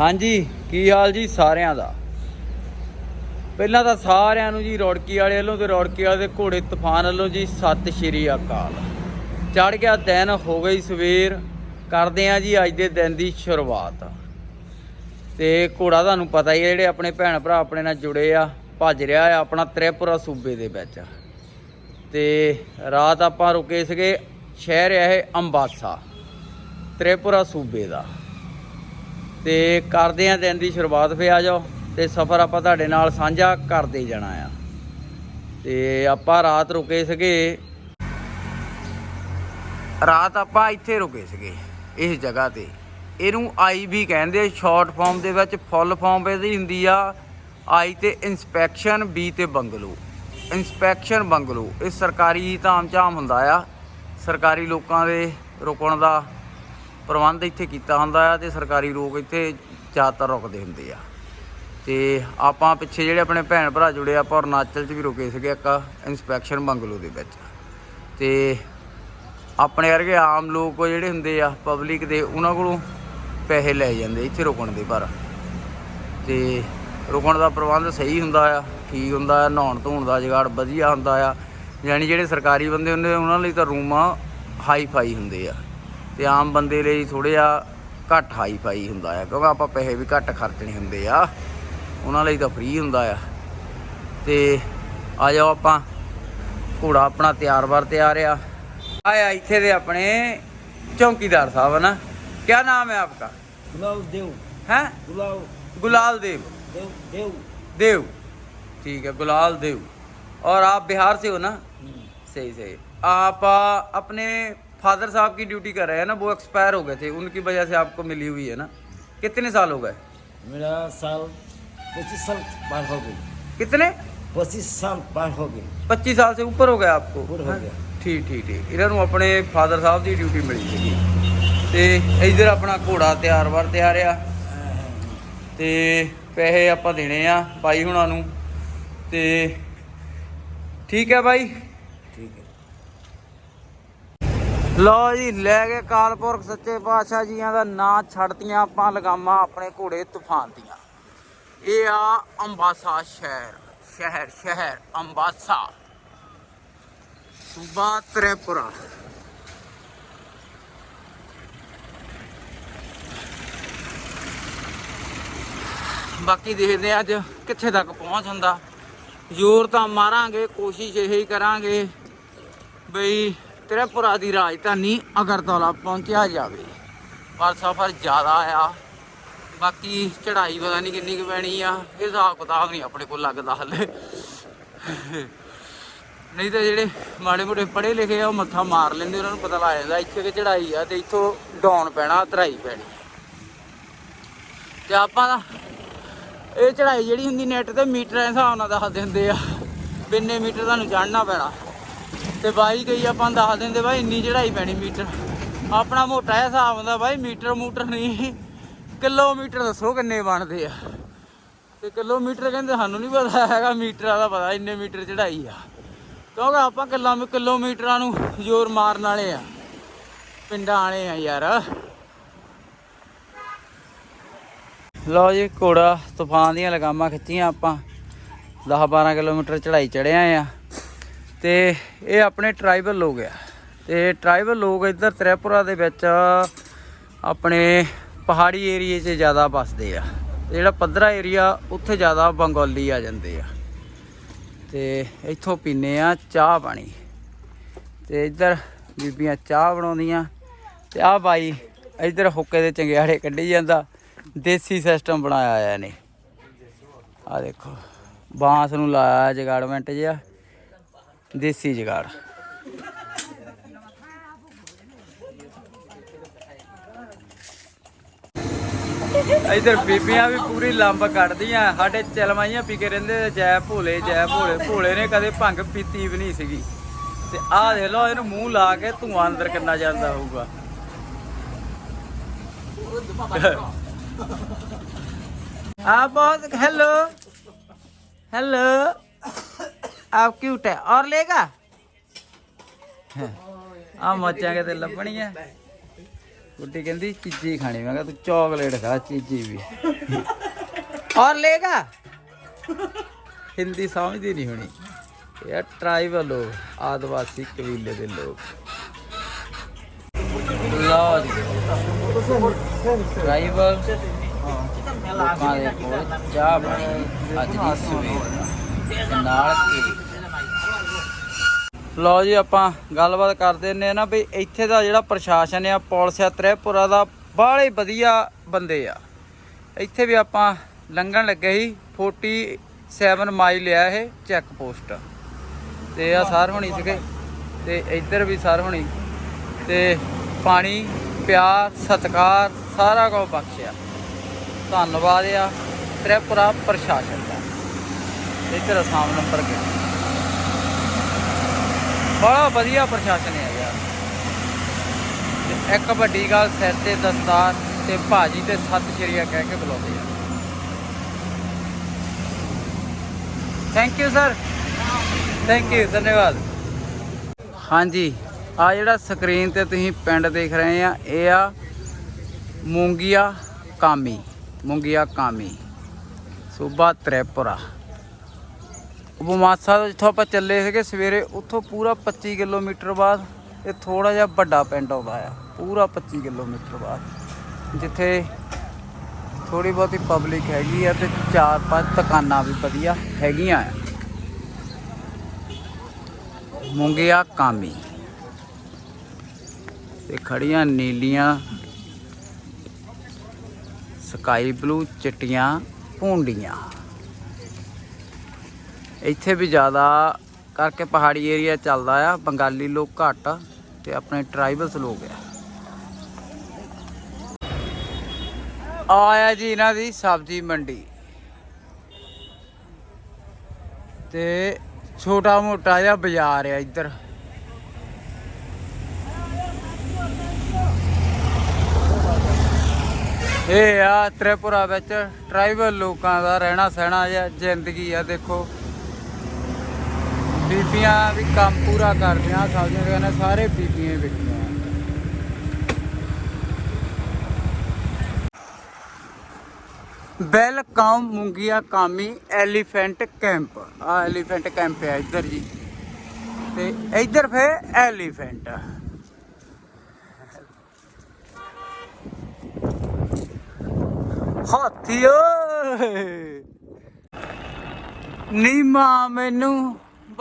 ਹਾਂਜੀ, ਕੀ ਹਾਲ ਜੀ ਸਾਰਿਆਂ ਦਾ? ਪਹਿਲਾਂ ਤਾਂ ਸਾਰਿਆਂ ਨੂੰ ਜੀ ਰੌੜਕੀ ਵਾਲੇ ਵੱਲੋਂ ਤੇ ਰੌੜਕੀ ਵਾਲੇ ਦੇ ਘੋੜੇ ਤੂਫਾਨ ਵੱਲੋਂ ਜੀ ਸਤਿ ਸ਼੍ਰੀ ਅਕਾਲ। ਚੜ ਗਿਆ ਦਿਨ, ਹੋ ਗਈ ਸਵੇਰ। ਕਰਦੇ ਆ ਜੀ ਅੱਜ ਦੇ ਦਿਨ ਦੀ ਸ਼ੁਰੂਆਤ। ਤੇ ਘੋੜਾ ਤੁਹਾਨੂੰ ਪਤਾ ਹੀ ਹੈ, ਜਿਹੜੇ ਆਪਣੇ ਭੈਣ ਭਰਾ ਆਪਣੇ ਨਾਲ ਜੁੜੇ ਆ, ਭੱਜ ਰਿਹਾ ਆ ਆਪਣਾ ਤ੍ਰਿਪੁਰਾ ਸੂਬੇ ਦੇ ਵਿੱਚ। ਤੇ ਰਾਤ ਆਪਾਂ ਰੁਕੇ ਸੀਗੇ, ਸ਼ਹਿਰ ਹੈ ਇਹ ਅੰਬਾਸਾ, ਤ੍ਰਿਪੁਰਾ ਸੂਬੇ ਦਾ। ਤੇ ਕਰਦੇ ਆਂ ਦਿਨ ਦੀ ਸ਼ੁਰੂਆਤ ਫੇ ਆ ਜਾਓ ਤੇ ਸਫ਼ਰ ਆਪਾਂ ਤੁਹਾਡੇ ਨਾਲ ਸਾਂਝਾ ਕਰਦੇ ਜਾਣਾ ਆ। ਤੇ ਆਪਾਂ ਰਾਤ ਰੁਕੇ ਸੀਗੇ। ਰਾਤ ਆਪਾਂ ਇੱਥੇ ਰੁਕੇ ਸੀਗੇ, ਇਸ ਜਗ੍ਹਾ ਤੇ। ਇਹਨੂੰ ਆਈ ਵੀ ਕਹਿੰਦੇ ਸ਼ਾਰਟ ਫਾਰਮ ਦੇ ਵਿੱਚ ਫੁੱਲ ਫਾਰਮ ਇਹਦੀ ਹੁੰਦੀ ਆ। ਆਈ ਤੇ ਇਨਸਪੈਕਸ਼ਨ ਬੀ ਤੇ ਬੰਗਲੋ ਇਨਸਪੈਕਸ਼ਨ ਬੰਗਲੋ ਇਹ ਸਰਕਾਰੀ ਧਾਮ ਝਾਮ ਹੁੰਦਾ ਆ। ਸਰਕਾਰੀ ਲੋਕਾਂ ਦੇ ਰੁਕਣ ਦਾ ਪ੍ਰਬੰਧ ਇੱਥੇ ਕੀਤਾ ਹੁੰਦਾ ਆ ਤੇ ਸਰਕਾਰੀ ਲੋਕ ਇੱਥੇ ਜ਼ਿਆਦਾਤਰ ਰੁਕਦੇ ਹੁੰਦੇ ਆ। ਤੇ ਆਪਾਂ ਪਿੱਛੇ ਜਿਹੜੇ ਆਪਣੇ ਭੈਣ ਭਰਾ ਜੁੜੇ ਆ, ਆਪਾਂ ਅਰੁਣਾਚਲ 'ਚ ਵੀ ਰੁਕੇ ਸੀਗੇ ਇੱਕ ਇਨਸਪੈਕਸ਼ਨ ਬੰਗਲੋ ਦੇ ਵਿੱਚ। ਤੇ ਆਪਣੇ ਵਰਗੇ ਆਮ ਲੋਕ ਜਿਹੜੇ ਹੁੰਦੇ ਆ ਪਬਲਿਕ ਦੇ ਉਹਨਾਂ ਕੋਲੋਂ ਪੈਸੇ ਲੈ ਜਾਂਦੇ ਇੱਥੇ ਰੁਕਣ ਦੇ ਪਰ ਤੇ ਰੁਕਣ ਦਾ ਪ੍ਰਬੰਧ ਸਹੀ ਹੁੰਦਾ ਆ ਠੀਕ ਹੁੰਦਾ ਆ ਨਹਾਉਣ ਧੋਣ ਦਾ ਜੁਗਾੜ ਵਧੀਆ ਹੁੰਦਾ ਆ। ਯਾਨੀ ਜਿਹੜੇ ਸਰਕਾਰੀ ਬੰਦੇ ਹੁੰਦੇ ਉਹਨਾਂ ਲਈ ਤਾਂ ਰੂਮਾਂ ਹਾਈ ਫਾਈ ਹੁੰਦੇ ਆ। ਤੇ ਆਮ ਬੰਦੇ ਲਈ ਥੋੜ੍ਹੇ ਆ ਘੱਟ ਹਾਈ ਫਾਈ ਹੁੰਦਾ ਆ ਕਿਉਂਕਿ ਆਪਾਂ ਪੈਸੇ ਵੀ ਘੱਟ ਖਰਚਣੇ ਹੁੰਦੇ ਆ ਉਹਨਾਂ ਲਈ ਤਾਂ ਫ੍ਰੀ ਹੁੰਦਾ ਆ ਤੇ ਆ ਜਾਓ ਆਪਾਂ ਘੋੜਾ ਆਪਣਾ ਤਿਆਰ ਬਰ ਤਿਆਰ ਆ ਆਇਆ ਇੱਥੇ ਦੇ ਆਪਣੇ ਚੌਕੀਦਾਰ ਸਾਹਿਬ ਨਾ ਕੀ ਨਾਮ ਹੈ ਆਪਕਾ गुलाब देव ਹੈ गुलाब गुलाल देव देव देव देव ठीक है गुलाल देव और आप बिहार से हो ना सही सही आप आ, अपने फादर साहब की ड्यूटी कर रहे हैं ना वो एक्सपायर हो गए थे उनकी वजह से आपको मिली हुई है ना कितने साल हो गए मेरा साल पच्चीस साल पार हो गई कितने पच्चीस साल पार हो गई 25 साल से ऊपर हो गया आपको ऊपर हो हैं? गया। ਠੀਕ ਠੀਕ ਠੀਕ ਇਹਨਾਂ ਨੂੰ ਆਪਣੇ ਫਾਦਰ ਸਾਹਿਬ ਦੀ ਡਿਊਟੀ ਮਿਲੀ ਸੀਗੀ ਤੇ ਇਧਰ ਆਪਣਾ ਘੋੜਾ ਤਿਆਰ ਵਰ ਤਿਆਰ ਆ ਤੇ ਪੈਸੇ ਆਪਾਂ ਦੇਣੇ ਆ ਬਾਈ ਹੁਣਾਂ ਨੂੰ ਤੇ ਠੀਕ ਹੈ ਬਾਈ ਲਓ ਜੀ, ਲੈ ਕੇ ਕਾਲਪੁਰਖ ਸੱਚੇ ਪਾਤਸ਼ਾਹ ਜੀਆਂ ਦਾ ਨਾਂ ਛੱਡਤੀਆਂ ਆਪਾਂ, ਲਗਾਮਾਂ ਆਪਣੇ ਘੋੜੇ ਤੂਫਾਨ ਦੀਆਂ। ਇਹ ਆ ਅੰਬਾਸਾ ਸ਼ਹਿਰ ਸ਼ਹਿਰ ਸ਼ਹਿਰ, ਅੰਬਾਸਾ। ਸੂਬਾ ਤ੍ਰਿਪੁਰਾ। ਬਾਕੀ ਦੇਖਦੇ ਆ ਅੱਜ ਕਿੱਥੇ ਤੱਕ ਪਹੁੰਚ ਹੁੰਦਾ। ਜ਼ੋਰ ਤਾਂ ਮਾਰਾਂਗੇ, ਕੋਸ਼ਿਸ਼ ਇਹੀ ਕਰਾਂਗੇ ਬਈ ਤ੍ਰਿਪੁਰਾ ਦੀ ਰਾਜਧਾਨੀ ਅਗਰਤਲਾ ਪਹੁੰਚਿਆ ਜਾਵੇ। ਪਰ ਸਫ਼ਰ ਜ਼ਿਆਦਾ ਆ। ਬਾਕੀ ਚੜ੍ਹਾਈ ਪਤਾ ਨਹੀਂ ਕਿੰਨੀ ਕੁ ਪੈਣੀ ਆ। ਇਹ ਹਿਸਾਬ ਕਿਤਾਬ ਨਹੀਂ ਆਪਣੇ ਕੋਲ ਲੱਗਦਾ ਹਲੇ। ਨਹੀਂ ਤਾਂ ਜਿਹੜੇ ਮਾੜੇ ਮੋਟੇ ਪੜ੍ਹੇ ਲਿਖੇ ਆ, ਉਹ ਮੱਥਾ ਮਾਰ ਲੈਂਦੇ, ਉਹਨਾਂ ਨੂੰ ਪਤਾ ਲੱਗ ਜਾਂਦਾ ਇੱਥੇ ਕਿ ਚੜ੍ਹਾਈ ਆ ਤੇ ਇੱਥੋਂ ਡਾਊਨ ਪੈਣਾ ਉਤਰਾਈ ਪੈਣੀ। ਤੇ ਆਪਾਂ ਤਾਂ ਇਹ ਚੜ੍ਹਾਈ ਜਿਹੜੀ ਹੁੰਦੀ ਨੈਟ ਤੇ ਮੀਟਰਾਂ ਦੇ ਹਿਸਾਬ ਨਾਲ ਦੱਸ ਦਿੰਦੇ ਆ। ਬਿੰਨੇ ਮੀਟਰ ਤੁਹਾਨੂੰ ਚੜ੍ਹਨਾ ਪੈਣਾ। ਤੇ ਬਾਈ ਕਈ ਆਪਾਂ ਨੂੰ ਦੱਸ ਦਿੰਦੇ ਬਾਈ ਇੰਨੀ ਚੜਾਈ ਪੈਣੀ ਮੀਟਰ। ਆਪਣਾ ਮੋਟਾ ਜਿਹਾ ਹਿਸਾਬ ਹੁੰਦਾ ਬਾਈ, ਮੀਟਰ ਮੂਟਰ ਨਹੀਂ। ਕਿਲੋਮੀਟਰ ਦੱਸੋ ਕਿੰਨੇ ਬਣਦੇ ਆ। ਤੇ ਕਿਲੋਮੀਟਰ ਕਹਿੰਦੇ ਸਾਨੂੰ ਨਹੀਂ ਪਤਾ ਹੈਗਾ, ਮੀਟਰਾਂ ਦਾ ਪਤਾ ਇੰਨੇ ਮੀਟਰ ਚੜਾਈ ਆ। ਕਿਉਂਕਿ ਆਪਾਂ ਕਿਲੋ ਕਿਲੋਮੀਟਰਾਂ ਨੂੰ ਜ਼ੋਰ ਮਾਰਨ ਵਾਲੇ ਆ। ਪਿੰਡਾਂ ਵਾਲੇ ਆ ਯਾਰ। ਲਓ ਜੀ, ਘੋੜਾ, ਤੂਫਾਨ ਦੀਆਂ ਲਗਾਮਾਂ ਖਿੱਚੀਆਂ ਆਪਾਂ। 10 12 ਕਿਲੋਮੀਟਰ ਚੜਾਈ ਚੜਿਆ ਆ। ਤੇ ਇਹ ਆਪਣੇ ਟ੍ਰਾਈਬਲ ਲੋਕ ਆ। ਤੇ ਟ੍ਰਾਈਬਲ ਲੋਕ ਇੱਧਰ ਤ੍ਰਿਪੁਰਾ ਦੇ ਵਿੱਚ ਆਪਣੇ ਪਹਾੜੀ ਏਰੀਏ 'ਚ ਜ਼ਿਆਦਾ ਵੱਸਦੇ ਆ। ਤੇ ਜਿਹੜਾ ਪੱਧਰਾ ਏਰੀਆ, ਉੱਥੇ ਜ਼ਿਆਦਾ ਬੰਗਾਲੀ ਆ ਜਾਂਦੇ ਆ। ਤੇ ਇੱਥੋਂ ਪੀਨੇ ਆ ਚਾਹ ਪਾਣੀ। ਤੇ ਇੱਧਰ ਬੀਬੀਆਂ ਚਾਹ ਬਣਾਉਂਦੀਆਂ। ਤੇ ਆ ਬਾਈ ਇੱਧਰ ਹੁੱਕੇ ਦੇ ਚੰਗਿਆੜੇ ਕੱਢੀ ਜਾਂਦਾ। ਦੇਸੀ ਸਿਸਟਮ ਬਣਾਇਆ ਆ ਇਹਨੇ। ਆ ਦੇਖੋ, ਬਾਂਸ ਨੂੰ ਲਾਇਆ ਜਗਾੜਮੈਂਟ ਜਿਹਾ। ਦੇਸੀ ਜਗਾੜ। ਇਧਰ ਬੀਬੀਆਂ ਵੀ ਪੂਰੀ ਲੰਬ ਕੱਢਦੀਆਂ, ਸਾਡੇ ਚਲਮਾਈਆਂ ਪੀ ਕੇ ਰਹਿੰਦੇ ਜੈ ਭੋਲੇ ਜੈ ਭੋਲੇ। ਭੋਲੇ ਨੇ ਕਦੇ ਭੰਗ ਪੀਤੀ ਵੀ ਨਹੀਂ ਸੀਗੀ। ਤੇ ਆਹ ਦੇਖ ਲਓ, ਇਹਨੂੰ ਮੂੰਹ ਲਾ ਕੇ ਧੂਆਂ ਅੰਦਰ ਕਿੰਨਾ ਜਾਂਦਾ ਹੋਊਗਾ। ਆ ਬਹੁਤ ਹੈਲੋ ਹੈਲੋ आप क्यूट है और लेगा ਆ ਮੱਚਾਂਗੇ ਤੇ ਲੱਭਣੀਆਂ ਗੁੱਡੀ ਕਹਿੰਦੀ ਚੀਜ਼ੀ ਖਾਣੀ ਮੈਂ ਕਿਹਾ ਤੂੰ ਚਾਕਲੇਟ ਖਾ ਚੀਜ਼ੀ ਵੀ ਔਰ ਲੇਗਾ ਹਿੰਦੀ ਸਮਝਦੀ ਨਹੀਂ ਹੋਣੀ ਇਹ ਟ੍ਰਾਈਬਲ ਲੋਕ ਆਦਿਵਾਸੀ ਕਬੀਲੇ ਦੇ ਲੋਕ ਲਓ ਜੀ ਟ੍ਰਾਈਬਲ ਲੋਕਾਂ ਦੇ ਕੋਲ ਚਾਹ ਬਣੀ ਅੱਜ ਦੀ ਸਵੇਰ ਤੇ ਨਾਲ ਕੇਕ ਲਓ ਜੀ, ਆਪਾਂ ਗੱਲਬਾਤ ਕਰਦੇ ਨੇ ਨਾ ਵੀ ਇੱਥੇ ਦਾ ਜਿਹੜਾ ਪ੍ਰਸ਼ਾਸਨ ਆ, ਪੁਲਿਸ ਆ, ਤ੍ਰਿਪੁਰਾ ਦਾ ਬਾਹਲੇ ਵਧੀਆ ਬੰਦੇ ਆ। ਇੱਥੇ ਵੀ ਆਪਾਂ ਲੰਘਣ ਲੱਗੇ ਸੀ 47 ਮਾਈਲ ਆ ਇਹ ਚੈੱਕ ਪੋਸਟ ਤੇ ਆ ਸਰ ਹੋਣੀ ਸੀਗੇ, ਤੇ ਇੱਧਰ ਵੀ ਸਰ ਹੋਣੀ। ਤੇ ਪਾਣੀ, ਪਿਆਰ, ਸਤਿਕਾਰ, ਸਾਰਾ ਕੁਝ ਬਖਸ਼ਿਆ। ਧੰਨਵਾਦ ਆ ਤ੍ਰਿਪੁਰਾ ਪ੍ਰਸ਼ਾਸਨ ਦਾ। ਇੱਧਰ ਅਸਾਮ ਨੰਬਰ ਕੇ ਬੜਾ ਵਧੀਆ ਪ੍ਰਸ਼ਾਸਨ ਹੈ ਯਾਰ। ਇੱਕ ਵੱਡੀ ਗੱਲ ਸਿਰ ਤੇ ਦਸਤਾਰ ਤੇ ਭਾਜੀ ਤੇ ਸਤਿ ਸ਼੍ਰੀ ਅਕਾਲ ਕਹਿ ਕੇ ਬੁਲਾਉਂਦੇ ਆ। Thank you sir thank you ਧੰਨਵਾਦ। ਹਾਂਜੀ ਆ ਜਿਹੜਾ ਸਕਰੀਨ ਤੇ ਤੁਸੀਂ ਪਿੰਡ ਦੇਖ ਰਹੇ ਆ, ਇਹ ਆ ਮੂੰਗੀਆ ਕਾਮੀ ਮੂੰਗੀਆ ਕਾਮੀ। ਸੂਬਾ ਤ੍ਰਿਪੁਰਾ। ਬਮਾਸਾ ਤੋਂ ਜਿੱਥੋਂ ਆਪਾਂ ਚੱਲੇ ਸੀਗੇ ਸਵੇਰੇ, ਉੱਥੋਂ ਪੂਰਾ 25 ਕਿਲੋਮੀਟਰ ਬਾਅਦ ਇਹ ਥੋੜਾ ਜਿਹਾ ਵੱਡਾ ਪਿੰਡ ਆਉਂਦਾ ਆ। ਪੂਰਾ 25 ਕਿਲੋਮੀਟਰ ਬਾਅਦ। ਜਿੱਥੇ ਥੋੜੀ ਬਹੁਤੀ ਪਬਲਿਕ ਹੈਗੀ ਆ ਤੇ ਚਾਰ ਪੰਜ ਦੁਕਾਨਾਂ ਵੀ ਵਧੀਆ ਹੈਗੀਆਂ ਆ। ਮੁੰਗਿਆ, ਕਾਮੀ। ਤੇ ਖੜੀਆਂ ਨੀਲੀਆਂ ਸਕਾਈ ਬਲੂ ਚਿੱਟੀਆਂ ਭੂੰਡੀਆਂ। ਇੱਥੇ ਵੀ ਜ਼ਿਆਦਾ ਕਰਕੇ ਪਹਾੜੀ ਏਰੀਆ ਚੱਲਦਾ ਆ, ਬੰਗਾਲੀ ਲੋਕ ਘੱਟ ਤੇ ਆਪਣੇ ਟ੍ਰਾਈਬਲਸ ਲੋਕ ਆ। ਆਇਆ ਜੀ ਇਹਨਾਂ ਦੀ ਸਬਜ਼ੀ ਮੰਡੀ। ਤੇ ਛੋਟਾ ਮੋਟਾ ਜਿਹਾ ਬਾਜ਼ਾਰ ਆ ਇੱਧਰ। ਇਹ ਆ ਤ੍ਰਿਪੁਰਾ ਵਿੱਚ ਟ੍ਰਾਈਬਲ ਲੋਕਾਂ ਦਾ ਰਹਿਣਾ ਸਹਿਣਾ ਜਿਹਾ, ਜ਼ਿੰਦਗੀ ਆ ਦੇਖੋ। ਬੀਬੀਆਂ ਵੀ ਕੰਮ ਪੂਰਾ ਕਰਦੀਆਂ ਸਬਜ਼ੀਆਂ ਕਹਿੰਦੇ ਸਾਰੇ ਬੀਬੀਆਂ ਹੀ ਵਿਕਦੀਆਂ ਵੈਲਕਮ ਮੁੰਗੀਆ ਕਾਮੀ ਐਲੀਫੈਂਟ ਕੈਂਪ। ਆ ਐਲੀਫੈਂਟ ਕੈਂਪ ਹੈ ਇੱਧਰ ਜੀ। ਤੇ ਇੱਧਰ ਫੇ ਐਲੀਫੈਂਟ ਹਾਥੀ ਓਏ! ਨੀਮਾ ਮੈਨੂੰ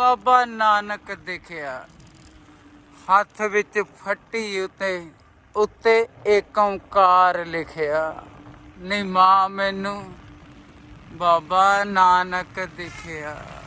ਬਾਬਾ ਨਾਨਕ ਦਿਖਿਆ। ਹੱਥ ਵਿੱਚ ਫੱਟੀ ਉਤੇ, ਉੱਤੇ ਏਕ ਓੰਕਾਰ ਲਿਖਿਆ। ਨੀ ਮਾਂ ਮੈਨੂੰ ਬਾਬਾ ਨਾਨਕ ਦਿਖਿਆ।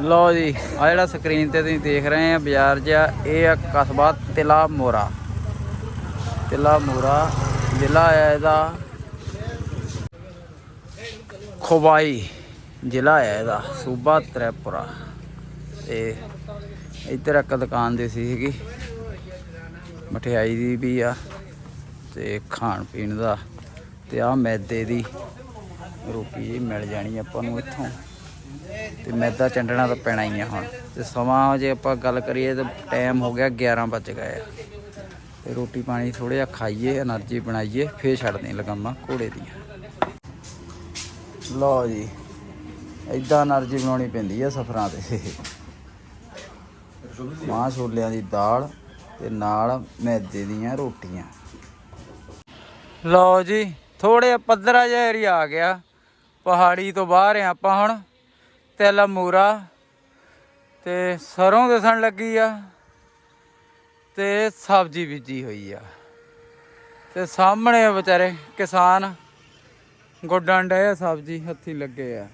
ਲਓ ਜੀ ਆ ਜਿਹੜਾ ਸਕਰੀਨ ਤੇ ਤੁਸੀਂ ਦੇਖ ਰਹੇ ਆ, ਬਾਜ਼ਾਰ ਜਿਹਾ, ਇਹ ਆ ਕਸਬਾ ਤਿਲਾ ਮੋਰਾ। ਤਿਲਾ ਮੋਰਾ, ਜ਼ਿਲ੍ਹਾ ਹੈ ਇਹਦਾ। ਖੋਬਾਈ, ਜ਼ਿਲ੍ਹਾ ਹੈ ਇਹਦਾ, ਸੂਬਾ ਤ੍ਰਿਪੁਰਾ। ਤੇ ਇੱਧਰ ਇੱਕ ਦੁਕਾਨ ਦੇ ਸੀਗੀ, ਮਠਿਆਈ ਦੀ ਵੀ ਆ, ਤੇ ਖਾਣ ਪੀਣ ਦਾ। ਤੇ ਆ ਮੈਦੇ ਦੀ ਰੋਟੀ ਜੀ ਮਿਲ ਜਾਣੀ ਆਪਾਂ ਨੂੰ ਇੱਥੋਂ। ਤੇ ਮੈਦਾ ਚੰਡਣਾ ਤਾਂ ਪੈਣਾ ਹੀ ਆ ਹੁਣ। ਤੇ ਸਮਾਂ ਜੇ ਆਪਾਂ ਗੱਲ ਕਰੀਏ ਤਾਂ ਟਾਈਮ ਹੋ ਗਿਆ 11 ਵਜ ਗਏ ਆ। ਤੇ ਰੋਟੀ ਪਾਣੀ ਥੋੜਾ ਜਿਹਾ ਖਾਈਏ એનર્ਜੀ ਬਣਾਈਏ, ਫੇਰ ਛੱਡਦੇ ਲਗਾਮਾਂ ਘੋੜੇ ਦੀਆਂ। ਲਓ ਜੀ ਐਦਾਂ એનર્ਜੀ ਬਣਾਉਣੀ ਪੈਂਦੀ ਆ ਸਫਰਾਂ ਤੇ। ਮਾਂ ਛੋਲਿਆਂ ਦੀ ਦਾਲ ਤੇ ਨਾਲ ਮੈਦੇ ਦੀਆਂ ਰੋਟੀਆਂ। ਲਓ ਜੀ ਥੋੜੇ ਪੱਧਰਾ ਜਿਹਾ ਏਰੀਆ ਆ ਗਿਆ। ਪਹਾੜੀ ਤੋਂ ਬਾਹਰ ਆ ਆਪਾਂ ਹੁਣ। ਤੇਲਾ ਮੂਰਾ ਤੇ ਸਰੋਂ ਦਿਸਣ ਲੱਗੀ ਆ ਤੇ ਸਬਜ਼ੀ ਬੀਜੀ ਹੋਈ ਆ। ਤੇ ਸਾਹਮਣੇ ਵਿਚਾਰੇ ਕਿਸਾਨ ਗੋਡਣ ਡੇ ਆ, ਸਬਜ਼ੀ ਹੱਥੀ ਲੱਗੇ ਆ।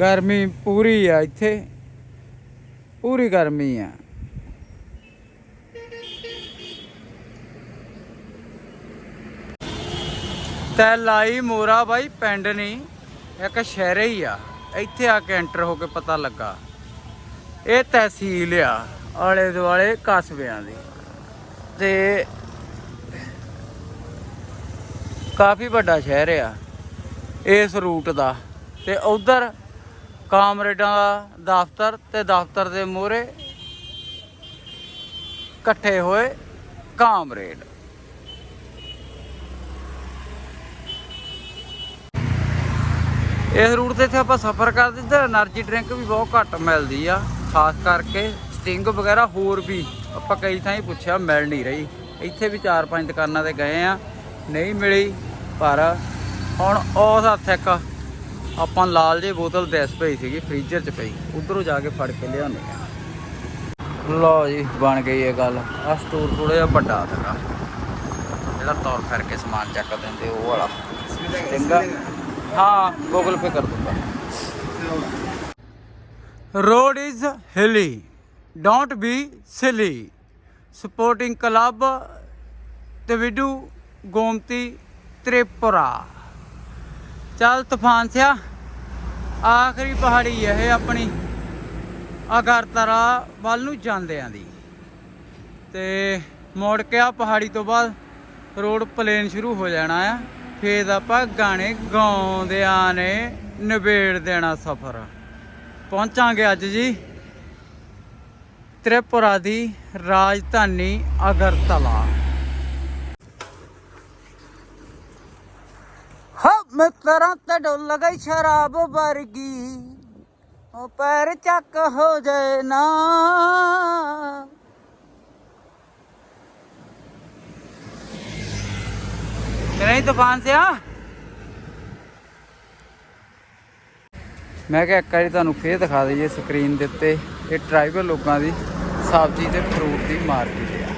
ਗਰਮੀ ਪੂਰੀ ਆ ਇੱਥੇ, ਪੂਰੀ ਗਰਮੀ ਆ। ਤੈ ਲਾਈ ਮੋਰਾ ਬਾਈ, ਪਿੰਡ ਨਹੀਂ ਇੱਕ ਸ਼ਹਿਰ ਹੀ ਆ। ਇੱਥੇ ਆ ਕੇ ਐਂਟਰ ਹੋ ਕੇ ਪਤਾ ਲੱਗਾ। ਇਹ ਤਹਿਸੀਲ ਆ ਆਲੇ ਦੁਆਲੇ ਕਸਬਿਆਂ ਦੀ। ਤੇ ਕਾਫੀ ਵੱਡਾ ਸ਼ਹਿਰ ਆ ਇਸ ਰੂਟ ਦਾ। ਤੇ ਉਧਰ ਕਾਮਰੇਡਾਂ ਦਾ ਦਫ਼ਤਰ ਤੇ ਦਫ਼ਤਰ ਦੇ ਮੂਹਰੇ ਇਕੱਠੇ ਹੋਏ ਕਾਮਰੇਡ। ਇਸ ਰੂਟ ਤੇ ਇੱਥੇ ਆਪਾਂ ਸਫ਼ਰ ਕਰਦੇ ਤੇ એનર્ਜੀ ਡਰਿੰਕ ਵੀ ਬਹੁਤ ਘੱਟ ਮਿਲਦੀ ਆ। ਖਾਸ ਕਰਕੇ ਸਟਿੰਗ ਵਗੈਰਾ ਹੋਰ ਵੀ ਆਪਾਂ ਕਈ ਥਾਂ ਹੀ ਪੁੱਛਿਆ, ਮਿਲ ਨਹੀਂ ਰਹੀ। ਇੱਥੇ ਵੀ ਚਾਰ ਪੰਜ ਦੁਕਾਨਾਂ ਤੇ ਗਏ ਆ। ਨਹੀਂ ਮਿਲੀ, ਪਰ ਹੁਣ ਉਸ ਹੱਥ ਇੱਕ ਆਪਾਂ ਲਾਲ ਜੇ ਬੋਤਲ ਦੇਸ ਪਈ ਸੀਗੀ, ਫ੍ਰੀਜ਼ਰ 'ਚ ਪਈ। ਉਧਰੋਂ ਜਾ ਕੇ ਫੜ ਕੇ ਲਿਆਉਂਦੇ ਆ। ਲਓ ਜੀ, ਬਣ ਗਈ ਇਹ ਗੱਲ। ਆ ਸਟੋਰ ਥੋੜਾ ਜਿਹਾ ਵੱਡਾ ਸੀਗਾ। ਜਿਹੜਾ ਤੌਰ ਫਿਰ ਕੇ ਸਮਾਨ ਚੱਕ ਦਿੰਦੇ, ਉਹ ਵਾਲਾ। ਚੰਗਾ। ਹਾਂ ਗੂਗਲ ਪੇ ਕਰ ਦੂੰਗਾ। Road is hilly. Don't be silly. Sporting club ਤਵਿਡੂ Gomti Tripura. ਚੱਲ ਤੂਫਾਨ ਸਿਆ। ਆਖਰੀ ਪਹਾੜੀ ਹੈ ਇਹ ਆਪਣੀ ਅਗਰਤਰਾ ਵੱਲ ਨੂੰ ਜਾਂਦਿਆਂ ਦੀ। ਤੇ ਮੋੜ ਕੇ ਆ ਪਹਾੜੀ ਤੋਂ ਬਾਅਦ ਰੋਡ ਪਲੇਨ ਸ਼ੁਰੂ ਹੋ ਜਾਣਾ ਆ। ਫੇਰ ਆਪਾਂ ਗਾਣੇ ਗਾਉਂਦਿਆਂ ਨੇ ਨਿਬੇੜ ਦੇਣਾ ਸਫ਼ਰ। ਪਹੁੰਚਾਂਗੇ ਅੱਜ ਜੀ ਤ੍ਰਿਪੁਰਾ ਦੀ ਰਾਜਧਾਨੀ ਅਗਰਤਲਾ। ਮਿੱਤਰਾਂ ਤੇ ਡੁੱਲ ਗਈ ਸ਼ਰਾਬ ਵਰਗੀ। ਉਹ ਪੈਰ ਚੱਕ ਹੋ ਜਾਏ ਨਾ। ਨਹੀਂ ਤੂਫਾਨ ਸਿਆ। ਮੈਂ ਕਿਹਾ ਇੱਕ ਵਾਰੀ ਤੁਹਾਨੂੰ ਫੇਰ ਦਿਖਾ ਦਈਏ ਸਕਰੀਨ ਦੇ ਉੱਤੇ। ਇਹ ਟ੍ਰਾਈਬਲ ਲੋਕਾਂ ਦੀ ਸਬਜ਼ੀ ਤੇ ਫਰੂਟ ਦੀ ਮਾਰਕੀਟ ਆ।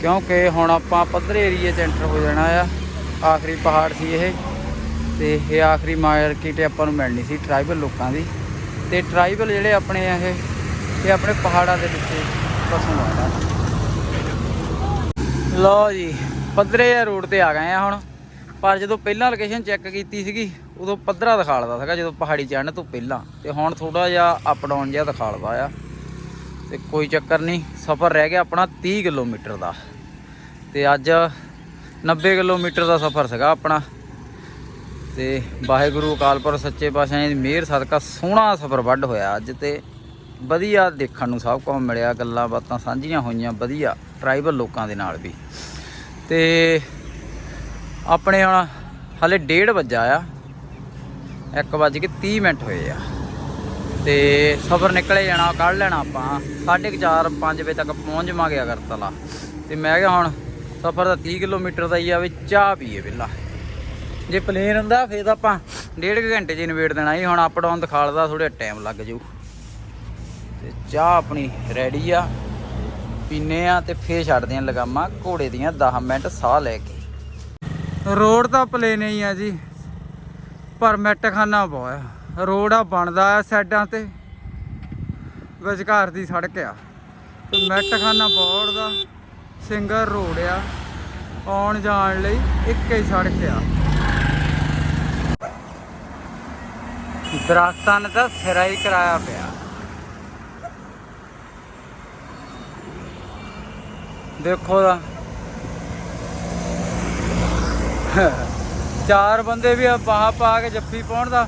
ਕਿਉਂਕਿ ਹੁਣ ਆਪਾਂ ਪੱਧਰੇ ਏਰੀਏ 'ਚ ਐਂਟਰ ਹੋ ਜਾਣਾ ਆ। ਆਖਰੀ ਪਹਾੜ ਸੀ ਇਹ। ਤੇ ਇਹ ਆਖਰੀ ਮਾਰਕੀਟ ਆਪਾਂ ਨੂੰ ਮਿਲਣੀ ਸੀ ਟ੍ਰਾਈਬਲ ਲੋਕਾਂ ਦੀ। ਤੇ ਟ੍ਰਾਈਬਲ ਜਿਹੜੇ ਆਪਣੇ ਆ ਇਹ ਇਹ ਆਪਣੇ ਪਹਾੜਾਂ ਦੇ ਵਿੱਚ ਬਸਣ ਵਾਲਾ ਲਓ ਜੀ ਪੱਧਰੇ ਰੋਡ ਤੇ ਆ ਗਏ ਆ ਹੁਣ। ਪਰ ਜਦੋਂ ਪਹਿਲਾਂ ਲੋਕੇਸ਼ਨ ਚੈੱਕ ਕੀਤੀ ਸੀਗੀ, ਉਦੋਂ ਪੱਧਰਾ ਦਿਖਾਲਦਾ ਸੀਗਾ, ਜਦੋਂ ਪਹਾੜੀ ਚੜਨ ਤੋਂ ਪਹਿਲਾਂ। ਤੇ ਹੁਣ ਥੋੜਾ ਜਿਹਾ ਅਪ ਡਾਊਨ ਜਿਹਾ ਦਿਖਾਲਦਾ ਆ। ਤੇ ਕੋਈ ਚੱਕਰ ਨਹੀਂ, ਸਫ਼ਰ ਰਹਿ ਗਿਆ ਆਪਣਾ 30 ਕਿਲੋਮੀਟਰ ਦਾ। ਤੇ ਅੱਜ 90 ਕਿਲੋਮੀਟਰ ਦਾ ਸਫ਼ਰ ਸੀਗਾ ਆਪਣਾ। ਤੇ ਵਾਹਿਗੁਰੂ ਅਕਾਲਪੁਰ ਸੱਚੇ ਪਾਤਸ਼ਾਹ ਦੀ ਮਿਹਰ ਸਦਕਾ ਸੋਹਣਾ ਸਫ਼ਰ ਵੱਢ ਹੋਇਆ ਅੱਜ ਤੇ। ਵਧੀਆ ਦੇਖਣ ਨੂੰ ਸਭ ਕੁਝ ਮਿਲਿਆ, ਗੱਲਾਂ ਬਾਤਾਂ ਸਾਂਝੀਆਂ ਹੋਈਆਂ, ਵਧੀਆ ਟ੍ਰਾਈਬਲ ਲੋਕਾਂ ਦੇ ਨਾਲ ਵੀ। ਤੇ ਆਪਣੇ ਹੁਣ ਹਲੇ 1:30 ਵੱਜਾ ਆ। 1 ਵੱਜ ਕੇ 30 ਮਿੰਟ ਹੋਏ ਆ। ਤੇ ਸਫ਼ਰ ਨਿਕਲੇ ਜਾਣਾ, ਕੱਢ ਲੈਣਾ ਆਪਾਂ। 4:30 5 ਵਜੇ ਤੱਕ ਪਹੁੰਚ ਜਾਵਾਂਗੇ ਅਗਰਤਲਾ। ਤੇ ਮੈਂ ਕਿਹਾ ਹੁਣ ਸਫ਼ਰ ਦਾ 30 ਕਿਲੋਮੀਟਰ ਦਾ ਹੀ ਆ ਵੀ ਚਾਹ ਪੀਏ ਪਹਿਲਾਂ ਜੇ ਪਲੇਨ ਹੁੰਦਾ ਫੇਰ ਤਾਂ ਆਪਾਂ ਡੇਢ ਕੁ ਘੰਟੇ 'ਚ ਹੀ ਦੇਣਾ ਸੀ ਹੁਣ ਅਪ ਡਾਊਨ ਦਿਖਾਲਦਾ ਥੋੜਾ ਟਾਈਮ ਲੱਗ ਜਾਊ। ਤੇ ਚਾਹ ਆਪਣੀ ਰੈਡੀ ਆ। ਪੀਨੇ ਆ ਤੇ ਫੇਰ ਛੱਡਦੇ ਆ ਲਗਾਮਾਂ ਘੋੜੇ ਦੀਆਂ 10 ਮਿੰਟ ਸਾਹ ਲੈ ਕੇ। ਰੋਡ ਤਾਂ ਪਲੇਨ ਹੀ ਆ ਜੀ, ਪਰ ਮਿੱਟਖਾਨਾ ਬਹੁਤ ਆ। ਰੋਡ ਆ ਬਣਦਾ ਆ ਸਾਈਡਾਂ ਤੇ, ਵਿਚਕਾਰ ਦੀ ਸੜਕ ਆ। ਤੇ ਮੈਟਖਾਨਾ ਬੋਰਡ ਦਾ ਸਿੰਗਰ ਰੋਡ ਆ, ਆਉਣ ਜਾਣ ਲਈ ਇੱਕ ਹੀ ਸੜਕ ਆ। ਦਰਖਤਾਂ ਨੇ ਤਾਂ ਸਿਰਾ ਹੀ ਕਰਾਇਆ ਪਿਆ। ਦੇਖੋ ਦਾ ਚਾਰ ਬੰਦੇ ਵੀ ਬਾਹ ਪਾ ਕੇ ਜੱਫੀ ਪਾਉਣ ਦਾ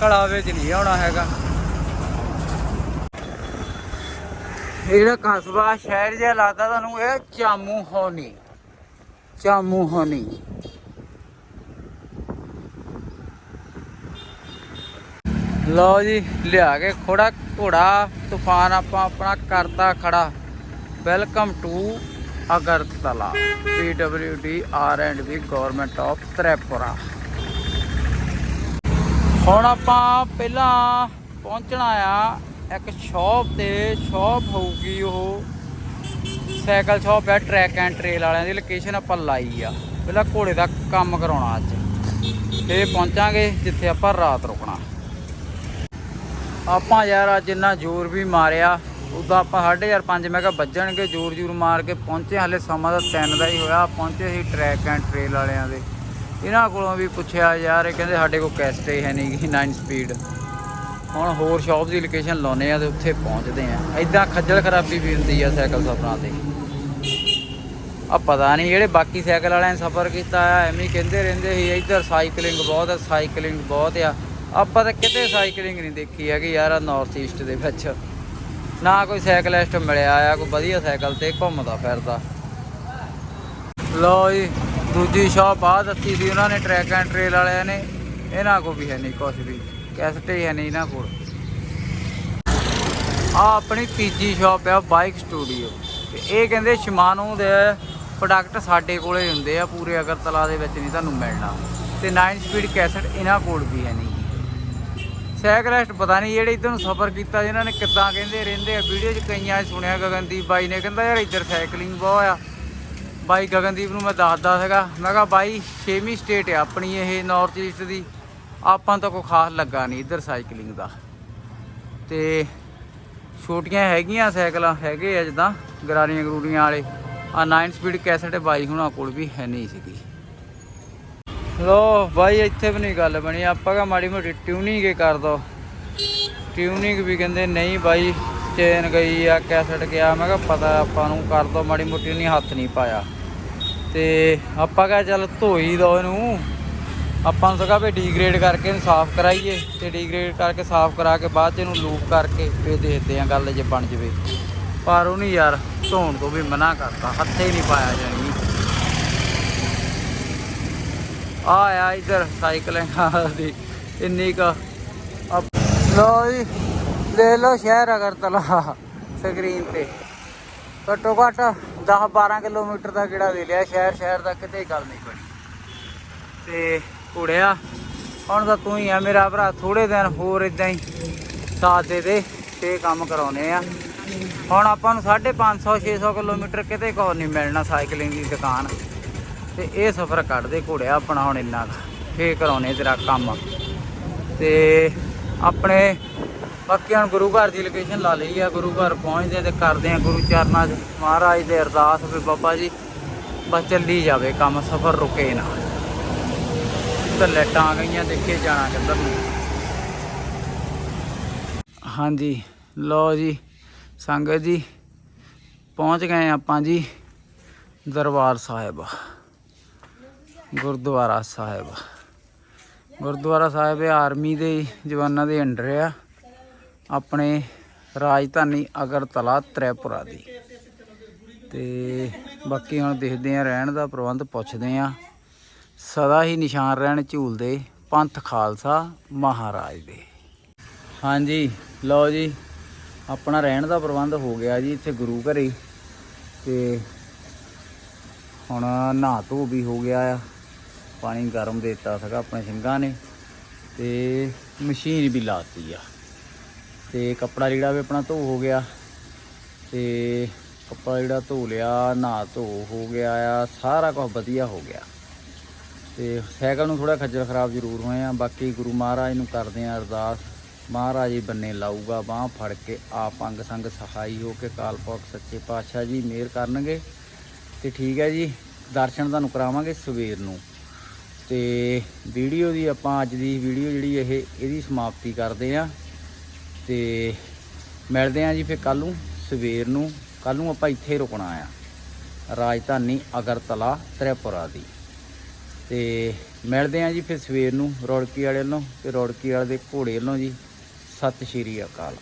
ਕੜਾਵੇ 'ਚ ਨਹੀਂ ਆਉਣਾ ਹੈਗਾ। ਇਹ ਜਿਹੜਾ ਕਸਬਾ ਸ਼ਹਿਰ ਜਿਹਾ ਲੱਗਦਾ ਤੁਹਾਨੂੰ, ਇਹ ਚਾਮੂ ਹੋਣੀ। ਚਾਮੂ ਹੋਣੀ। ਲਓ ਜੀ, ਲਿਆ ਕੇ ਖੋੜਾ ਘੋੜਾ, ਤੂਫਾਨ ਆਪਾਂ ਆਪਣਾ ਕਰਤਾ ਖੜਾ। Welcome to Agartala PWD R and V government of Tripura ਹੁਣ ਆਪਾਂ ਪਹਿਲਾਂ ਪਹੁੰਚਣਾ ਆ, ਇੱਕ ਸ਼ਾਪ ਤੇ ਸ਼ਾਪ ਹੋਊਗੀ ਉਹ। ਸਾਈਕਲ ਸ਼ਾਪ ਹੈ ਟਰੈਕ ਐਂਡ ਟ੍ਰੇਲ ਵਾਲਿਆਂ ਦੀ ਲੋਕੇਸ਼ਨ ਆਪਾਂ ਲਾਈ ਆ। ਪਹਿਲਾਂ ਘੋੜੇ ਦਾ ਕੰਮ ਕਰਾਉਣਾ ਅੱਜ। ਫੇਰ ਪਹੁੰਚਾਂਗੇ ਜਿੱਥੇ ਆਪਾਂ ਰਾਤ ਰੁਕਣਾ। ਆਪਾਂ ਯਾਰ ਅੱਜ ਇੰਨਾ ਜ਼ੋਰ ਵੀ ਮਾਰਿਆ ਉਦੋਂ ਆਪਾਂ 4:30 5 ਮੈਂ ਕਿਹਾ ਵੱਜਣਗੇ, ਜ਼ੋਰ ਜ਼ੋਰ ਮਾਰ ਕੇ ਪਹੁੰਚੇ। ਹਲੇ ਸਮਾਂ ਦਾ 3 ਦਾ ਹੀ ਹੋਇਆ, ਪਹੁੰਚੇ ਸੀ ਟਰੈਕ ਐਂਡ ਟ੍ਰੇਲ ਵਾਲਿਆਂ ਦੇ। ਇਹਨਾਂ ਕੋਲੋਂ ਵੀ ਪੁੱਛਿਆ, ਯਾਰ, ਇਹ ਕਹਿੰਦੇ ਸਾਡੇ ਕੋਲ ਕੈਸਟ ਹੈ ਨਹੀਂ ਗੀ 9 ਸਪੀਡ ਹੁਣ ਹੋਰ ਸ਼ਾਪ ਦੀ ਲੋਕੇਸ਼ਨ ਲਾਉਨੇ ਆ ਤੇ ਉੱਥੇ ਪਹੁੰਚਦੇ ਆ। ਐਦਾਂ ਖੱਜਲ ਖਰਾਬੀ ਵੀ ਹੁੰਦੀ ਆ ਸਾਈਕਲ ਸਫਰਾਂ ਤੇ। ਆ ਪਤਾ ਨਹੀਂ ਜਿਹੜੇ ਬਾਕੀ ਸਾਈਕਲ ਵਾਲਿਆਂ ਨੇ ਸਫ਼ਰ ਕੀਤਾ ਆ, ਐਵੇਂ ਕਹਿੰਦੇ ਰਹਿੰਦੇ ਸੀ, ਇੱਧਰ ਸਾਈਕਲਿੰਗ ਬਹੁਤ ਆ ਸਾਈਕਲਿੰਗ ਬਹੁਤ ਆ। ਆਪਾਂ ਤਾਂ ਕਿਤੇ ਸਾਈਕਲਿੰਗ ਨਹੀਂ ਦੇਖੀ ਹੈਗੀ ਯਾਰ ਨਾਰਥ ਈਸਟ ਦੇ ਵਿੱਚ। ਨਾ ਕੋਈ ਸਾਈਕਲਿਸਟ ਮਿਲਿਆ ਆ, ਕੋਈ ਵਧੀਆ ਸਾਈਕਲ ਤੇ ਘੁੰਮਦਾ ਫਿਰਦਾ। ਲੋ ਜੀ, ਦੂਜੀ ਸ਼ਾਪ ਆ ਦਿੱਤੀ ਸੀ ਉਹਨਾਂ ਨੇ ਟਰੈਕ ਐਂਡ ਟ੍ਰੇਲ ਵਾਲਿਆਂ ਨੇ। ਇਹਨਾਂ ਕੋ ਵੀ ਹੈ ਨਹੀਂ ਕੁਛ ਵੀ ਕੈਸਟ ਹੀ ਹੈ ਨਹੀਂ ਇਹਨਾਂ ਕੋਲ। ਆ ਆਪਣੀ ਤੀਜੀ ਸ਼ਾਪ ਆ ਬਾਈਕ ਸਟੂਡੀਓ ਤੇ ਇਹ ਕਹਿੰਦੇ ਸ਼ਿਮਾਨੋ ਦੇ ਪ੍ਰੋਡਕਟ ਸਾਡੇ ਕੋਲੇ ਹੁੰਦੇ ਆ, ਪੂਰੇ ਅਗਰਤਲਾ ਦੇ ਵਿੱਚ ਨਹੀਂ ਤੁਹਾਨੂੰ ਮਿਲਣਾ। ਤੇ 9 ਸਪੀਡ ਕੈਸਟ ਇਹਨਾਂ ਕੋਲ ਵੀ ਹੈ ਨਹੀਂ। ਸਾਈਕਲਿਸਟ ਪਤਾ ਨਹੀਂ ਜਿਹੜੇ ਇੱਧਰ ਨੂੰ ਸਫ਼ਰ ਕੀਤਾ, ਜਿਨ੍ਹਾਂ ਨੇ ਕਿੱਦਾਂ ਕਹਿੰਦੇ ਰਹਿੰਦੇ ਆ। ਵੀਡੀਓ 'ਚ ਕਈਆਂ ਸੁਣਿਆ, ਗਗਨਦੀਪ ਬਾਈ ਨੇ ਕਹਿੰਦਾ, ਯਾਰ ਇੱਧਰ ਸਾਈਕਲਿੰਗ ਬਹੁਤ ਆ। ਬਾਈ ਗਗਨਦੀਪ ਨੂੰ ਮੈਂ ਦੱਸਦਾ ਸੀਗਾ। ਮੈਂ ਕਿਹਾ, ਬਾਈ 6ਵੀਂ ਸਟੇਟ ਆ ਆਪਣੀ ਇਹ ਨਾਰਥ ਈਸਟ ਦੀ। ਆਪਾਂ ਤਾਂ ਕੋਈ ਖਾਸ ਲੱਗਾ ਨਹੀਂ ਇੱਧਰ ਸਾਈਕਲਿੰਗ ਦਾ। ਤੇ ਛੋਟੀਆਂ ਹੈਗੀਆਂ ਸਾਈਕਲਾਂ, ਹੈਗੇ ਆ ਜਿੱਦਾਂ ਗਰਾਰੀਆਂ ਗਰੂਰੀਆਂ ਵਾਲੇ। ਆ 9 ਸਪੀਡ ਕੈਸਟ ਬਾਈ ਹੁਣਾਂ ਕੋਲ ਵੀ ਹੈ ਨਹੀਂ ਸੀਗੀ। ਲੋ ਬਾਈ, ਇੱਥੇ ਵੀ ਨਹੀਂ ਗੱਲ ਬਣੀ। ਆਪਾਂ ਕਾ ਮਾੜੀ ਮੋਟੀ ਟਿਊਨਿੰਗ ਹੀ ਕਰ ਦੋ। ਟਿਊਨਿੰਗ ਵੀ ਕਹਿੰਦੇ ਨਹੀਂ ਬਾਈ ਚੇਨ ਗਈ ਆ ਕੈਸਟ ਗਿਆ। ਮੈਂ ਕਿਹਾ ਪਤਾ ਆਪਾਂ ਨੂੰ ਕਰ ਦੋ, ਮਾੜੀ ਮੋਟੀ ਨਹੀਂ ਹੱਥ ਨਹੀਂ ਪਾਇਆ। ਤੇ ਆਪਾਂ ਕਹਾ ਚੱਲ ਧੋਈ ਦੋ ਇਹਨੂੰ। ਆਪਾਂ ਨੂੰ ਸਗਾ ਵੀ ਡੀਗ੍ਰੇਡ ਕਰਕੇ ਇਹਨੂੰ ਸਾਫ਼ ਕਰਾਈਏ। ਤੇ ਡੀਗ੍ਰੇਡ ਕਰਕੇ ਸਾਫ਼ ਕਰਾ ਕੇ ਬਾਅਦ ਚ ਇਹਨੂੰ ਲੂਪ ਕਰਕੇ ਫੇਰ ਦੇਖਦੇ ਆ ਗੱਲ ਜੇ ਬਣ ਜਵੇ। ਪਰ ਉਹ ਨਹੀਂ ਯਾਰ ਧੋਣ ਤੋਂ ਵੀ ਮਨਾ ਕਰਤਾ। ਹੱਥੇ ਹੀ ਨਹੀਂ ਪਾਇਆ ਜਾਣੀ। ਆ ਆ ਇਧਰ ਸਾਈਕਲਿੰਗ ਦੀ, ਇੰਨੀ ਕ ਲੋ ਜੀ ਲੈ ਲੋ ਸ਼ਹਿਰ ਅਗਰਤਲਾ ਸਕਰੀਨ ਤੇ। ਘੱਟੋ ਘੱਟ 10 12 ਕਿਲੋਮੀਟਰ ਦਾ ਕਿਹੜਾ ਦੇ ਲਿਆ, ਸ਼ਹਿਰ ਸ਼ਹਿਰ ਦਾ ਕਿਤੇ ਗੱਲ ਨਹੀਂ ਬਣੀ ਤੇ ਕੁੜਿਆ ਹੁਣ ਤਾਂ ਤੂੰ ਹੀ ਆ ਮੇਰਾ ਭਰਾ ਥੋੜੇ ਦਿਨ ਹੋਰ ਇਦਾਂ ਹੀ ਸਾਥ ਦੇ ਦੇ ਤੇ ਕੰਮ ਕਰਾਉਨੇ ਆ। ਹੁਣ ਆਪਾਂ ਨੂੰ 550 600 ਕਿਲੋਮੀਟਰ ਕਿਤੇ ਕੋਲ ਨਹੀਂ ਮਿਲਣਾ ਸਾਈਕਲਿੰਗ ਦੀ ਦੁਕਾਨ। ਤੇ ਇਹ ਸਫ਼ਰ ਕੱਢਦੇ ਘੋੜਿਆ ਆਪਣਾ ਹੁਣ ਇੰਨਾ ਕੁ। ਫੇਰ ਕਰਾਉਨੇ ਤੇਰਾ ਕੰਮ। ਤੇ ਆਪਣੇ ਬਾਕੀ ਹੁਣ ਗੁਰੂ ਘਰ ਦੀ ਲੋਕੇਸ਼ਨ ਲਾ ਲਈ ਆ, ਗੁਰੂ ਘਰ ਪਹੁੰਚਦੇ ਤੇ ਕਰਦੇ ਆ ਗੁਰੂ ਚਰਨਾਂ 'ਚ। ਮਹਾਰਾਜ ਦੇ ਅਰਦਾਸ ਵੀ ਬਾਬਾ ਜੀ, ਬਸ ਚੱਲੀ ਜਾਵੇ ਕੰਮ, ਸਫ਼ਰ ਰੁਕੇ ਨਾ। ਤੇ ਲੈਟਾਂ ਆ ਗਈਆਂ, ਦੇਖੇ ਜਾਣਾ ਕਿੱਧਰ ਨੂੰ। ਹਾਂਜੀ ਲੋ ਜੀ, ਸੰਗਤ ਜੀ, ਪਹੁੰਚ ਗਏ ਆਪਾਂ ਜੀ ਦਰਬਾਰ ਸਾਹਿਬ। ਗੁਰਦੁਆਰਾ ਸਾਹਿਬ। ਗੁਰਦੁਆਰਾ ਸਾਹਿਬ ਇਹ ਆਰਮੀ ਦੇ ਜਵਾਨਾਂ ਦੇ ਅੰਡਰ ਆ। ਆਪਣੇ ਰਾਜਧਾਨੀ ਅਗਰਤਲਾ ਤ੍ਰਿਪੁਰਾ ਦੀ। ਤੇ ਬਾਕੀ ਹੁਣ ਦੇਖਦੇ ਆ, ਰਹਿਣ ਦਾ ਪ੍ਰਬੰਧ ਪੁੱਛਦੇ ਆ। ਸਦਾ ਹੀ ਨਿਸ਼ਾਨ ਰਹਿਣ ਝੂਲਦੇ ਪੰਥ ਖਾਲਸਾ ਮਹਾਰਾਜ ਦੇ। ਹਾਂਜੀ, ਲਓ ਜੀ, ਆਪਣਾ ਰਹਿਣ ਦਾ ਪ੍ਰਬੰਧ ਹੋ ਗਿਆ ਜੀ ਇੱਥੇ ਗੁਰੂ ਘਰੇ। ਤੇ ਹੁਣ ਨਹਾ ਧੋ ਵੀ ਹੋ ਗਿਆ ਆ। ਪਾਣੀ ਗਰਮ ਦੇ ਦਿੱਤਾ ਸੀਗਾ ਆਪਣੇ ਸਿੰਘਾਂ ਨੇ ਤੇ ਮਸ਼ੀਨ ਵੀ ਲਾਤੀ ਆ। ਤੇ ਕੱਪੜਾ ਜਿਹੜਾ ਵੀ ਆਪਣਾ ਧੋ ਹੋ ਗਿਆ ਤੇ ਕੱਪੜਾ ਜਿਹੜਾ ਧੋ ਲਿਆ ਨਹਾ ਧੋ ਹੋ ਗਿਆ ਆ, ਸਾਰਾ ਕੁਝ ਵਧੀਆ ਹੋ ਗਿਆ। ਤੇ ਸਾਈਕਲ ਨੂੰ ਥੋੜਾ ਖੱਜਲ ਖਰਾਬ ਜ਼ਰੂਰ ਹੋਏ ਆ। ਬਾਕੀ ਗੁਰੂ ਮਹਾਰਾਜ ਨੂੰ ਕਰਦੇ ਆ ਅਰਦਾਸ, ਮਹਾਰਾਜ ਹੀ ਬੰਨੇ ਲਾਊਗਾ ਬਾਹ ਫੜ ਕੇ ਆਪ ਅੰਗ ਸੰਗ ਸਹਾਈ ਹੋ ਕੇ ਕਾਲ ਪੁਰਖ, ਸੱਚੇ ਪਾਤਸ਼ਾਹ ਜੀ ਮਿਹਰ ਕਰਨਗੇ। ਤੇ ਠੀਕ ਹੈ ਜੀ, ਦਰਸ਼ਨ ਤੁਹਾਨੂੰ ਕਰਾਵਾਂਗੇ ਸਵੇਰ ਨੂੰ। ਤੇ ਵੀਡੀਓ ਦੀ ਆਪਾਂ ਅੱਜ ਦੀ ਵੀਡੀਓ ਜਿਹੜੀ ਇਹ, ਇਹਦੀ ਸਮਾਪਤੀ ਕਰਦੇ ਆ ਤੇ ਮਿਲਦੇ ਆ ਜੀ ਫਿਰ ਕੱਲ ਨੂੰ, ਸਵੇਰ ਨੂੰ। ਕੱਲ ਨੂੰ ਆਪਾਂ ਇੱਥੇ ਰੁਕਣਾ ਆ, ਰਾਜਧਾਨੀ ਅਗਰਤਲਾ, ਤ੍ਰਿਪੁਰਾ ਦੀ। ਤੇ ਮਿਲਦੇ ਆ ਜੀ ਫਿਰ ਸਵੇਰ ਨੂੰ ਰੌੜਕੀ ਵਾਲੇ ਵੱਲੋਂ, ਤੇ ਰੌੜਕੀ ਵਾਲੇ ਦੇ ਘੋੜੇ ਵੱਲੋਂ ਜੀ। ਸਤਿ ਸ਼੍ਰੀ ਅਕਾਲ।